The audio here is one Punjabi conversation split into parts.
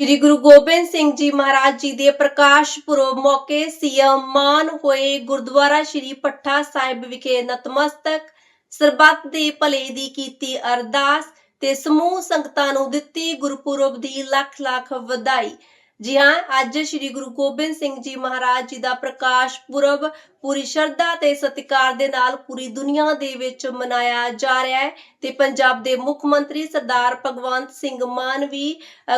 ਸ੍ਰੀ ਗੁਰੂ ਗੋਬਿੰਦ ਸਿੰਘ ਜੀ ਮਹਾਰਾਜ ਜੀ ਦੇ ਪ੍ਰਕਾਸ਼ ਪੁਰਬ ਮੌਕੇ ਸੀਐਮ ਮਾਨ ਹੋਏ ਗੁਰਦੁਆਰਾ ਸ੍ਰੀ ਪੱਠਾ ਸਾਹਿਬ ਵਿਖੇ ਨਤਮਸਤਕ, ਸਰਬੱਤ ਦੇ ਭਲੇ ਦੀ ਕੀਤੀ ਅਰਦਾਸ ਤੇ ਸਮੂਹ ਸੰਗਤਾਂ ਨੂੰ ਦਿੱਤੀ ਗੁਰਪੁਰਬ ਦੀ ਲੱਖ ਲੱਖ ਵਧਾਈ। ਜੀ ਹਾਂ, ਅੱਜ ਸ੍ਰੀ ਗੁਰੂ ਗੋਬਿੰਦ ਸਿੰਘ ਜੀ ਮਹਾਰਾਜ ਜੀ ਦਾ ਪ੍ਰਕਾਸ਼ ਪੁਰਬ ਪੂਰੀ ਸ਼ਰਧਾ ਤੇ ਸਤਿਕਾਰ ਦੇ ਨਾਲ ਪੂਰੀ ਦੁਨੀਆ ਦੇ ਵਿੱਚ ਮਨਾਇਆ ਜਾ ਰਿਹਾ ਹੈ ਤੇ ਪੰਜਾਬ ਦੇ ਮੁੱਖ ਮੰਤਰੀ ਸਰਦਾਰ ਭਗਵੰਤ ਸਿੰਘ ਮਾਨ ਵੀ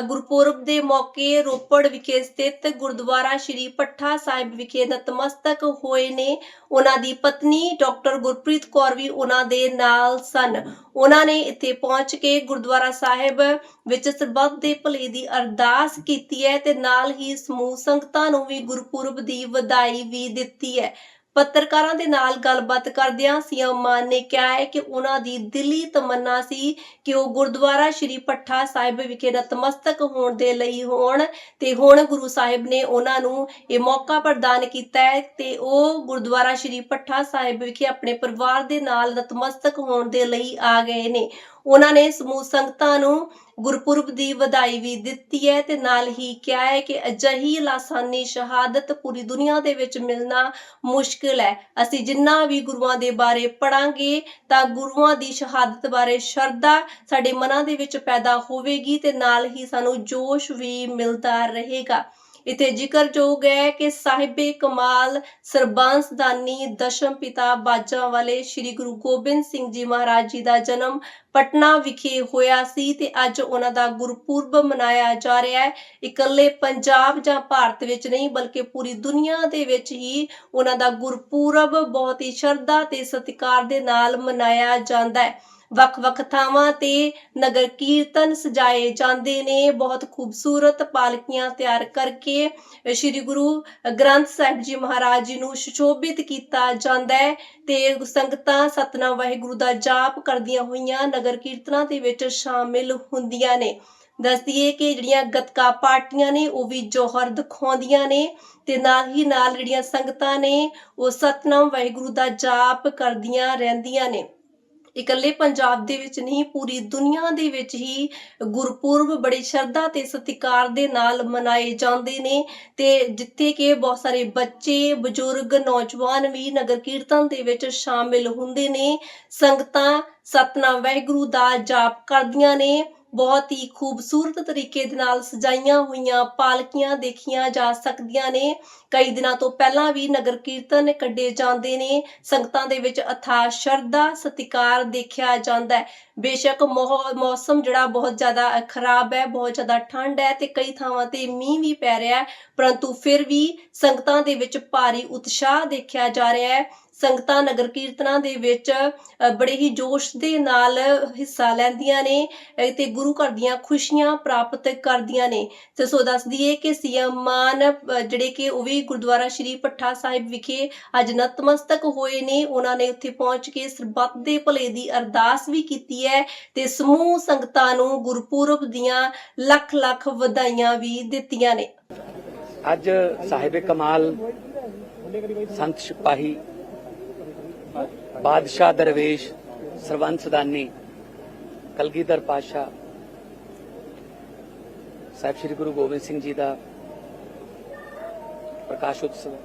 ਗੁਰਪੁਰਬ ਦੇ ਮੌਕੇ ਰੋਪੜ ਵਿਖੇ ਸਥਿਤ ਗੁਰਦੁਆਰਾ ਸ੍ਰੀ ਪੱਠਾ ਸਾਹਿਬ ਵਿਖੇ ਨਤਮਸਤਕ ਹੋਏ ਨੇ। ਉਹਨਾਂ ਦੀ ਪਤਨੀ ਡਾਕਟਰ ਗੁਰਪ੍ਰੀਤ ਕੌਰ ਵੀ ਉਹਨਾਂ ਦੇ ਨਾਲ ਸਨ। ਉਹਨਾਂ ਨੇ ਇੱਥੇ ਪਹੁੰਚ ਕੇ ਗੁਰਦੁਆਰਾ ਸਾਹਿਬ ਵਿੱਚ ਸਰਬੱਤ ਦੇ ਭਲੇ ਦੀ ਅਰਦਾਸ ਕੀਤੀ ਹੈ ਤੇ ਨਾਲ ਹੀ ਸਮੂਹ ਸੰਗਤਾਂ ਨੂੰ ਵੀ ਗੁਰਪੁਰਬ ਦੀ ਵਧਾਈ ਵੀ ਦਿੱਤੀ ਹੈ। ਪੱਤਰਕਾਰਾਂ ਦੇ ਨਾਲ ਗੱਲਬਾਤ ਕਰਦਿਆਂ ਸੀਐਮ ਮਾਨ ਨੇ ਕਿਹਾ ਹੈ ਕਿ ਉਹਨਾਂ ਦੀ ਦਿਲੀ ਤਮੰਨਾ ਸੀ ਕਿ ਉਹ ਗੁਰਦੁਆਰਾ ਸ਼੍ਰੀ ਪੱਠਾ ਸਾਹਿਬ ਵਿਖੇ ਨਤਮਸਤਕ ਹੋਣ ਦੇ ਲਈ ਹੋਣ ਤੇ ਹੁਣ ਗੁਰੂ ਸਾਹਿਬ ਨੇ ਉਹਨਾਂ ਨੂੰ ਇਹ ਮੌਕਾ ਪ੍ਰਦਾਨ ਕੀਤਾ ਹੈ ਤੇ ਉਹ ਗੁਰਦੁਆਰਾ ਸ਼੍ਰੀ ਪੱਠਾ ਸਾਹਿਬ ਵਿਖੇ ਆਪਣੇ ਪਰਿਵਾਰ ਦੇ ਨਾਲ ਨਤਮਸਤਕ ਹੋਣ ਦੇ ਲਈ ਆ ਗਏ ਨੇ। ਉਹਨਾਂ ਨੇ ਸਮੂਹ ਸੰਗਤਾਂ ਨੂੰ ਗੁਰਪੁਰਬ ਦੀ ਵਧਾਈ ਵੀ ਦਿੱਤੀ ਹੈ ਤੇ ਨਾਲ ਹੀ ਕਿਹਾ ਹੈ ਕਿ ਅਜਿਹੀ ਲਾਸਾਨੀ ਸ਼ਹਾਦਤ ਪੂਰੀ ਦੁਨੀਆ ਦੇ ਵਿੱਚ ਮਿਲਣਾ ਮੁਸ਼ਕਿਲ ਹੈ। ਅਸੀਂ ਜਿੰਨਾ ਵੀ ਗੁਰੂਆਂ ਦੇ ਬਾਰੇ ਪੜਾਂਗੇ ਤਾਂ ਗੁਰੂਆਂ ਦੀ ਸ਼ਹਾਦਤ ਬਾਰੇ ਸ਼ਰਧਾ ਸਾਡੇ ਮਨਾਂ ਦੇ ਵਿੱਚ ਪੈਦਾ ਹੋਵੇਗੀ ਤੇ ਨਾਲ ਹੀ ਸਾਨੂੰ ਜੋਸ਼ ਵੀ ਮਿਲਦਾ ਰਹੇਗਾ। ਇਥੇ ਜ਼ਿਕਰਯੋਗ ਹੈ ਕਿ ਸਾਹਿਬੇ ਕਮਾਲ ਸਰਬੰਸਦਾਨੀ ਦਸ਼ਮ ਪਿਤਾ ਬਾਜਾਂ ਵਾਲੇ ਸ੍ਰੀ ਗੁਰੂ ਗੋਬਿੰਦ ਸਿੰਘ ਜੀ ਮਹਾਰਾਜ ਜੀ ਦਾ ਜਨਮ ਪਟਨਾ ਵਿਖੇ ਹੋਇਆ ਸੀ ਤੇ ਅੱਜ ਉਹਨਾਂ ਦਾ ਗੁਰਪੁਰਬ ਮਨਾਇਆ ਜਾ ਰਿਹਾ ਹੈ। ਇਕੱਲੇ ਪੰਜਾਬ ਜਾਂ ਭਾਰਤ ਵਿੱਚ ਨਹੀਂ, ਬਲਕਿ ਪੂਰੀ ਦੁਨੀਆ ਦੇ ਵਿੱਚ ਹੀ ਉਹਨਾਂ ਦਾ ਗੁਰਪੁਰਬ ਬਹੁਤ ਹੀ ਸ਼ਰਧਾ ਤੇ ਸਤਿਕਾਰ ਦੇ ਨਾਲ ਮਨਾਇਆ ਜਾਂਦਾ ਹੈ। ਵੱਖ-ਵੱਖ ਥਾਵਾਂ ਤੇ ਨਗਰ ਕੀਰਤਨ ਸਜਾਏ ਜਾਂਦੇ ਨੇ। ਬਹੁਤ ਖੂਬਸੂਰਤ ਪਾਲਕੀਆਂ ਤਿਆਰ ਕਰਕੇ ਸ੍ਰੀ ਗੁਰੂ ਗ੍ਰੰਥ ਸਾਹਿਬ ਜੀ ਮਹਾਰਾਜ ਜੀ ਨੂੰ ਸੁਸ਼ੋਭਿਤ ਕੀਤਾ ਜਾਂਦਾ ਹੈ ਤੇ ਸੰਗਤਾਂ ਸਤਨਾਮ ਵਾਹਿਗੁਰੂ ਦਾ ਜਾਪ ਕਰਦੀਆਂ ਹੋਈਆਂ ਨਗਰ ਕੀਰਤਨਾਂ ਦੇ ਵਿੱਚ ਸ਼ਾਮਿਲ ਹੁੰਦੀਆਂ ਨੇ। ਦੱਸਦੀਏ ਕਿ ਜਿਹੜੀਆਂ ਗਤਕਾ ਪਾਰਟੀਆਂ ਨੇ ਉਹ ਵੀ ਜੋਹਰ ਦਿਖਾਉਂਦੀਆਂ ਨੇ ਤੇ ਨਾਲ ਹੀ ਨਾਲ ਜਿਹੜੀਆਂ ਸੰਗਤਾਂ ਨੇ ਉਹ ਸਤਨਾਮ ਵਾਹਿਗੁਰੂ ਦਾ ਜਾਪ ਕਰਦੀਆਂ ਰਹਿੰਦੀਆਂ ਨੇ। ਇਕੱਲੇ ਪੰਜਾਬ ਦੇ ਵਿੱਚ ਨਹੀਂ, ਪੂਰੀ ਦੁਨੀਆ ਦੇ ਵਿੱਚ ਹੀ ਗੁਰਪੁਰਬ ਬੜੀ ਸ਼ਰਧਾ ਤੇ ਸਤਿਕਾਰ ਦੇ ਨਾਲ ਮਨਾਏ ਜਾਂਦੇ ਨੇ ਤੇ ਜਿੱਥੇ ਕਿ ਬਹੁਤ ਸਾਰੇ ਬੱਚੇ, ਬਜ਼ੁਰਗ, ਨੌਜਵਾਨ ਵੀ ਨਗਰ ਕੀਰਤਨ ਦੇ ਵਿੱਚ ਸ਼ਾਮਿਲ ਹੁੰਦੇ ਨੇ। ਸੰਗਤਾਂ ਸਤਨਾਮ ਵਾਹਿਗੁਰੂ ਦਾ ਜਾਪ ਕਰਦੀਆਂ ਨੇ। ਬਹੁਤ ਹੀ ਖੂਬਸੂਰਤ ਤਰੀਕੇ ਦੇ ਨਾਲ ਸਜਾਈਆਂ ਹੋਈਆਂ ਪਾਲਕੀਆਂ ਦੇਖੀਆਂ ਜਾ ਸਕਦੀਆਂ ਨੇ। ਕਈ ਦਿਨਾਂ ਤੋਂ ਪਹਿਲਾਂ ਵੀ ਨਗਰ ਕੀਰਤਨ ਕੱਢੇ ਜਾਂਦੇ ਨੇ। ਸੰਗਤਾਂ ਦੇ ਵਿੱਚ ਅਥਾ ਸ਼ਰਧਾ, ਸਤਿਕਾਰ ਦੇਖਿਆ ਜਾਂਦਾ ਹੈ। ਬੇਸ਼ੱਕ ਮੌ- ਮੌਸਮ ਜਿਹੜਾ ਬਹੁਤ ਜ਼ਿਆਦਾ ਖਰਾਬ ਹੈ, ਬਹੁਤ ਜ਼ਿਆਦਾ ਠੰਡ ਹੈ ਤੇ ਕਈ ਥਾਵਾਂ ਤੇ ਮੀਂਹ ਵੀ ਪੈ ਰਿਹਾ ਹੈ। ਪਰੰਤੂ ਫਿਰ ਵੀ ਸੰਗਤਾਂ ਦੇ ਵਿੱਚ ਭਾਰੀ ਉਤਸ਼ਾਹ ਦੇਖਿਆ ਜਾ ਰਿਹਾ ਹੈ। ਸੰਗਤਾਂ ਨਗਰ ਕੀਰਤਨਾਂ ਦੇ ਵਿੱਚ ਬੜੇ ਹੀ ਜੋਸ਼ ਦੇ ਨਾਲ ਹਿੱਸਾ ਲੈਂਦੀਆਂ ਨੇ ਤੇ ਗੁਰੂ ਘਰ ਦੀਆਂ ਖੁਸ਼ੀਆਂ ਪ੍ਰਾਪਤ ਕਰਦੀਆਂ ਨੇ। ਤੇ ਸੋ ਦੱਸ ਦਈਏ ਕਿ ਸੀਐਮ ਮਾਨ ਜਿਹੜੇ ਕਿ ਉਹ ਵੀ ਗੁਰਦੁਆਰਾ ਸ਼੍ਰੀ ਪੱਠਾ ਸਾਹਿਬ ਵਿਖੇ ਅੱਜ ਨਤਮਸਤਕ ਹੋਏ ਨੇ। ਉਹਨਾਂ ਨੇ ਉੱਥੇ ਪਹੁੰਚ ਕੇ ਸਰਬੱਤ ਦੇ ਭਲੇ ਦੀ ਅਰਦਾਸ ਵੀ ਕੀਤੀ ਹੈ ਤੇ ਸਮੂਹ ਸੰਗਤਾਂ ਨੂੰ ਗੁਰਪੁਰਬ ਦੀਆਂ ਲੱਖ ਲੱਖ ਵਧਾਈਆਂ ਵੀ ਦਿੱਤੀਆਂ ਨੇ। ਅੱਜ ਸਾਹਿਬ ਕਮਾਲ ਸੰਤ ਸਿਪਾਹੀ ਬਾਦਸ਼ਾਹ ਦਰਵੇਸ਼, ਸਰਵੰਤ ਸਦਾਨੀ, ਕਲਗੀਧਰ ਪਾਸ਼ਾ ਸਾਹਿਬ ਸ੍ਰੀ ਗੁਰੂ ਗੋਬਿੰਦ ਸਿੰਘ ਜੀ ਦਾ ਪ੍ਰਕਾਸ਼ ਉਤਸਵ,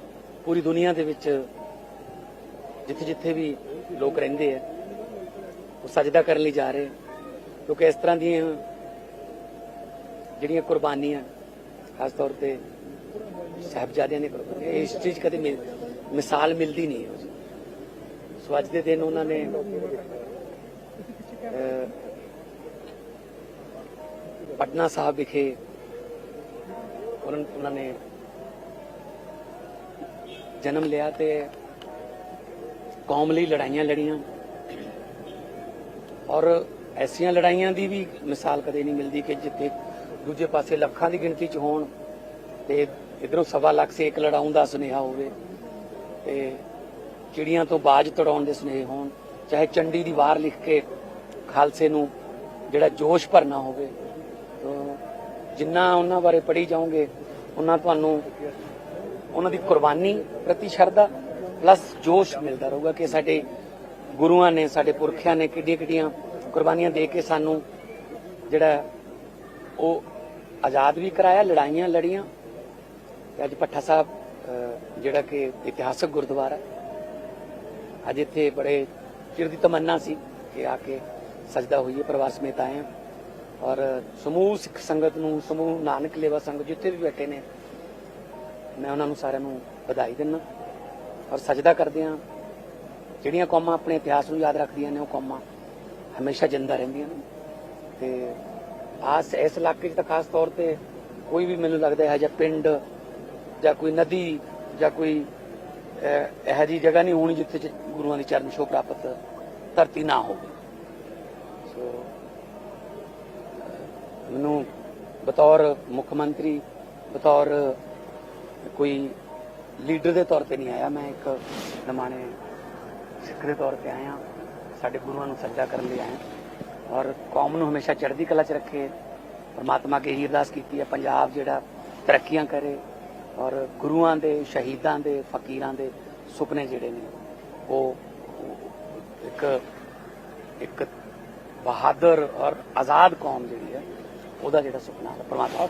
ਪੂਰੀ ਦੁਨੀਆ ਦੇ ਵਿੱਚ ਜਿੱਥੇ ਜਿੱਥੇ ਵੀ ਲੋਕ ਰਹਿੰਦੇ ਆ, ਉਹ ਸਜਦਾ ਕਰਨ ਲਈ ਜਾ ਰਹੇ ਕਿਉਂਕਿ ਇਸ ਤਰ੍ਹਾਂ ਦੀਆਂ ਜਿਹੜੀਆਂ ਕੁਰਬਾਨੀਆਂ, ਖਾਸ ਤੌਰ ਤੇ ਸਾਹਿਬਜ਼ਾਦਿਆਂ ਨੇ ਕੁਰਬਾਨੀ ਇਸ ਚੀਜ਼ ਕਦੇ ਮਿਲ- ਮਿਸਾਲ ਮਿਲਦੀ ਨਹੀਂ ਸੋ ਅੱਜ ਦੇ ਦਿਨ ਉਹਨਾਂ ਨੇ ਪਟਨਾ ਸਾਹਿਬ ਵਿਖੇ ਉਹਨਾਂ ਉਹਨਾਂ ਨੇ ਜਨਮ ਲਿਆ ਤੇ ਕੌਮ ਲਈ ਲੜਾਈਆਂ ਲੜੀਆਂ। ਔਰ ਐਸੀਆਂ ਲੜਾਈਆਂ ਦੀ ਵੀ ਮਿਸਾਲ ਕਦੇ ਨਹੀਂ ਮਿਲਦੀ ਕਿ ਜਿੱਥੇ ਦੂਜੇ ਪਾਸੇ ਲੱਖਾਂ ਦੀ ਗਿਣਤੀ 'ਚ ਹੋਣ ਤੇ ਇਧਰੋਂ ਸਵਾ ਲੱਖ ਸੇ ਇੱਕ ਲੜਾਉਣ ਦਾ ਸੁਨੇਹਾ ਹੋਵੇ ਤੇ ਚਿੜੀਆਂ ਤੋਂ ਬਾਜ ਤੜਾਉਣ ਦੇ ਸੁਨੇਹੇ ਹੋਣ, ਚਾਹੇ ਚੰਡੀ ਦੀ ਵਾਰ ਲਿਖ ਕੇ ਖਾਲਸੇ ਨੂੰ ਜਿਹੜਾ ਜੋਸ਼ ਭਰਨਾ ਹੋਵੇ ਜਿੰਨਾ ਉਹਨਾਂ ਬਾਰੇ ਪੜ੍ਹੀ ਜਾਓਗੇ, ਉਹਨਾਂ ਤੁਹਾਨੂੰ ਉਹਨਾਂ ਦੀ ਕੁਰਬਾਨੀ ਪ੍ਰਤੀ ਸ਼ਰਧਾ ਪਲੱਸ ਜੋਸ਼ ਮਿਲਦਾ ਰਹੂਗਾ ਕਿ ਸਾਡੇ ਗੁਰੂਆਂ ਨੇ, ਸਾਡੇ ਪੁਰਖਿਆਂ ਨੇ ਕਿੱਡੀਆਂ ਕਿੱਡੀਆਂ ਕੁਰਬਾਨੀਆਂ ਦੇ ਕੇ ਸਾਨੂੰ ਜਿਹੜਾ ਉਹ ਆਜ਼ਾਦ ਵੀ ਕਰਾਇਆ, ਲੜਾਈਆਂ ਲੜੀਆਂ ਤੇ ਅੱਜ ਭੱਠਾ ਸਾਹਿਬ ਜਿਹੜਾ ਕਿ ਇਤਿਹਾਸਕ ਗੁਰਦੁਆਰਾ ਹੈ। ਅੱਜ ਇੱਥੇ ਬੜੇ ਚਿਰ ਦੀ ਤਮੰਨਾ ਸੀ ਕਿ ਆ ਕੇ ਸਜਦਾ ਹੋਈਏ ਪ੍ਰਵਾਸ ਸਮੇਤ ਆਏ ਹਾਂ। ਔਰ ਸਮੂਹ ਸਿੱਖ ਸੰਗਤ ਨੂੰ ਸਮੂਹ ਨਾਨਕ ਲੇਵਾ ਸੰਗਤ ਜਿੱਥੇ ਵੀ ਬੈਠੇ ਨੇ ਮੈਂ ਉਹਨਾਂ ਨੂੰ ਸਾਰਿਆਂ ਨੂੰ ਵਧਾਈ ਦਿੰਦਾ। ਔਰ ਸਜਦਾ ਕਰਦੇ ਹਾਂ। ਜਿਹੜੀਆਂ ਕੌਮਾਂ ਆਪਣੇ ਇਤਿਹਾਸ ਨੂੰ ਯਾਦ ਰੱਖਦੀਆਂ ਨੇ ਉਹ ਕੌਮਾਂ ਹਮੇਸ਼ਾ ਜਿੰਦਾ ਰਹਿੰਦੀਆਂ ਨੇ। ਤੇ ਆਸ ਇਸ ਇਲਾਕੇ 'ਚ ਤਾਂ ਖਾਸ ਤੌਰ ਤੇ ਕੋਈ ਵੀ ਮੈਨੂੰ ਲੱਗਦਾ ਹੈ ਜਿਹਾ ਪਿੰਡ ਜਾਂ ਕੋਈ ਨਦੀ ਜਾਂ ਕੋਈ ਅਹ, ਇਹੋ ਜਿਹੀ ਜਗ੍ਹਾ ਨਹੀਂ ਹੋਣੀ ਜਿੱਥੇ 'ਚ ਗੁਰੂਆਂ ਦੀ ਚਰਨ ਛੋਹ ਪ੍ਰਾਪਤ ਧਰਤੀ ਨਾ ਹੋਵੇ। ਸੋ ਮੈਨੂੰ ਬਤੌਰ ਮੁੱਖ ਮੰਤਰੀ, ਬਤੌਰ ਕੋਈ ਲੀਡਰ ਦੇ ਤੌਰ ਤੇ ਨਹੀਂ ਆਇਆ। ਮੈਂ ਇੱਕ ਨਮਾਣੇ ਸਿੱਖ ਦੇ ਤੌਰ ਤੇ ਆਇਆ। ਸਾਡੇ ਗੁਰੂਆਂ ਨੂੰ ਸੱਜਾ ਕਰਨ ਲਈ ਆਇਆ। ਔਰ ਕੌਮ ਨੂੰ ਹਮੇਸ਼ਾ ਚੜ੍ਹਦੀ ਕਲਾ 'ਚ ਰੱਖੇ। ਪਰਮਾਤਮਾ ਕੇ ਹੀ ਅਰਦਾਸ ਕੀਤੀ ਹੈ, ਪੰਜਾਬ ਜਿਹੜਾ ਤਰੱਕੀਆਂ ਕਰੇ। ਔਰ ਗੁਰੂਆਂ ਦੇ, ਸ਼ਹੀਦਾਂ ਦੇ, ਫਕੀਰਾਂ ਦੇ ਸੁਪਨੇ ਜਿਹੜੇ ਨੇ ਉਹ ਇੱਕ ਇੱਕ ਬਹਾਦਰ ਔਰ ਆਜ਼ਾਦ ਕੌਮ ਜਿਹੜੀ ਹੈ ਉਹਦਾ ਜਿਹੜਾ ਸੁਪਨਾ ਹੈ ਪਰਮਾਤਮਾ